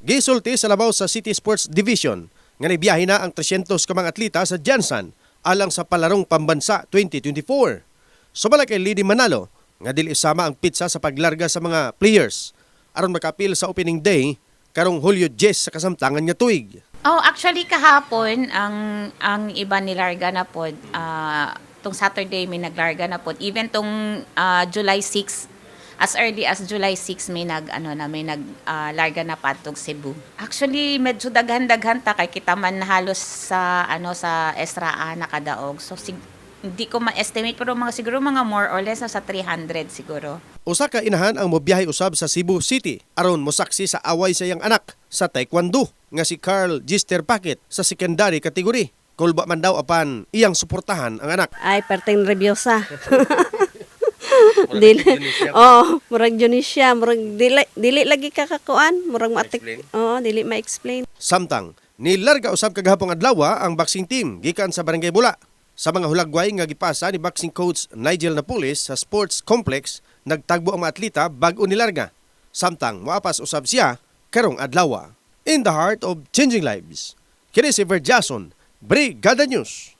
Gisulti sa labaw sa City Sports Division nga biyahe na ang 300 ka mga atleta sa Jansan alang sa palarong pambansa 2024. Sumala kay Lady Manalo nga dili sama ang pizza sa paglarga sa mga players aron makapil sa opening day karong Hulyo 10 sa kasamtangan nga tuig. Oh, actually kahapon ang ang iba nilarga na pod ah tong Saturday may naglarga na pod even tong ah, July 6 as early as July 6 may nag ano na may nag ah, larga na patog Cebu. Actually medyo daghan-daghan ta kay kita man halos sa ano sa Esraa nakadaog. So sig- hindi ko ma-estimate pero mga siguro mga more or less na sa 300 siguro. Usa ka inahan ang mobiyahe usab sa Cebu City aron mosaksi sa away sa iyang anak sa taekwondo nga si Carl Gister Packet sa secondary category. Kulba man daw apan iyang suportahan ang anak. Ay, perting rebyosa. dili. Oh, murag yun siya, murag dili dili lagi kakakuan, murag matik. Oh, dili ma-explain. Samtang nilarga usab kagahapon adlaw ang boxing team gikan sa Barangay Bula. Sa mga hulagway nga gipasa ni boxing coach Nigel Napoles sa sports complex, nagtagbo ang mga atleta bag-o nilarga. Samtang moapas usab siya karong adlaw. In the heart of changing lives. Kini si Verjason, Brigada News.